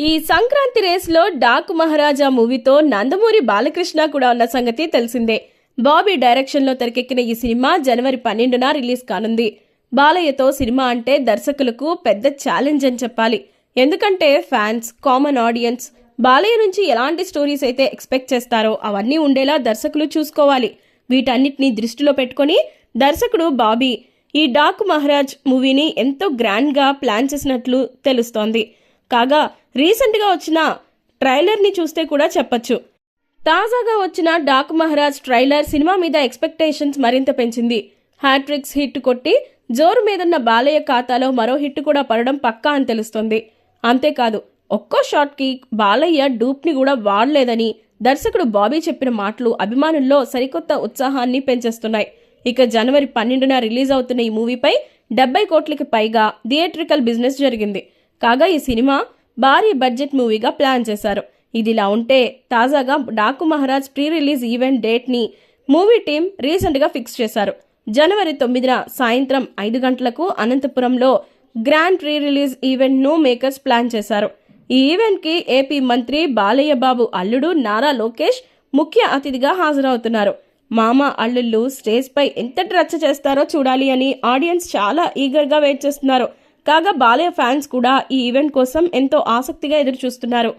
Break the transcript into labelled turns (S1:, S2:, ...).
S1: ఈ సంక్రాంతి రేస్లో డాక్ మహారాజా మూవీతో నందమూరి బాలకృష్ణ కూడా ఉన్న సంగతి తెలిసిందే. బాబీ డైరెక్షన్లో తెరకెక్కిన ఈ సినిమా జనవరి పన్నెండున రిలీజ్ కానుంది. బాలయ్యతో సినిమా అంటే దర్శకులకు పెద్ద ఛాలెంజ్ అని చెప్పాలి. ఎందుకంటే ఫ్యాన్స్ కామన్ ఆడియన్స్ బాలయ్య నుంచి ఎలాంటి స్టోరీస్ అయితే ఎక్స్పెక్ట్ చేస్తారో అవన్నీ ఉండేలా దర్శకులు చూసుకోవాలి. వీటన్నిటిని దృష్టిలో పెట్టుకొని దర్శకుడు బాబీ ఈ డాక్ మహారాజ్ మూవీని ఎంతో గ్రాండ్గా ప్లాన్ చేసినట్లు తెలుస్తోంది. కాగా రీసెంట్గా వచ్చిన ట్రైలర్ని చూస్తే కూడా చెప్పొచ్చు. తాజాగా వచ్చిన డాక్ మహారాజ్ ట్రైలర్ సినిమా మీద ఎక్స్పెక్టేషన్స్ మరింత పెంచింది. హ్యాట్రిక్స్ హిట్ కొట్టి జోరు మీదున్న బాలయ్య ఖాతాలో మరో హిట్ కూడా పడడం పక్కా అని తెలుస్తుంది. అంతేకాదు ఒక్కో షాట్కి బాలయ్య డూప్ని కూడా వాడలేదని దర్శకుడు బాబీ చెప్పిన మాటలు అభిమానుల్లో సరికొత్త ఉత్సాహాన్ని పెంచేస్తున్నాయి. ఇక జనవరి పన్నెండున రిలీజ్ అవుతున్న ఈ మూవీపై డెబ్బై కోట్లకి పైగా థియేట్రికల్ బిజినెస్ జరిగింది. కాగా ఈ సినిమా భారీ బడ్జెట్ మూవీగా ప్లాన్ చేశారు. ఇదిలా ఉంటే తాజాగా Daku Maharaj pre release event డేట్ని movie team రీసెంట్గా ఫిక్స్ చేశారు. జనవరి తొమ్మిదిన సాయంత్రం ఐదు గంటలకు అనంతపురంలో గ్రాండ్ ప్రీ రిలీజ్ ఈవెంట్ను మేకర్స్ ప్లాన్ చేశారు. ఈ ఈవెంట్కి ఏపీ మంత్రి బాలయ్య బాబు అల్లుడు నారా లోకేష్ ముఖ్య అతిథిగా హాజరవుతున్నారు. మామ అల్లుళ్ళు స్టేజ్పై ఎంత రచ్చ చేస్తారో చూడాలి అని ఆడియన్స్ చాలా ఈగర్గా వెయిట్ చేస్తున్నారు. కాగా బాలయ్య ఫ్యాన్స్ కూడా ఈ ఈవెంట్ కోసం ఎంతో ఆసక్తిగా ఎదురు చూస్తున్నారు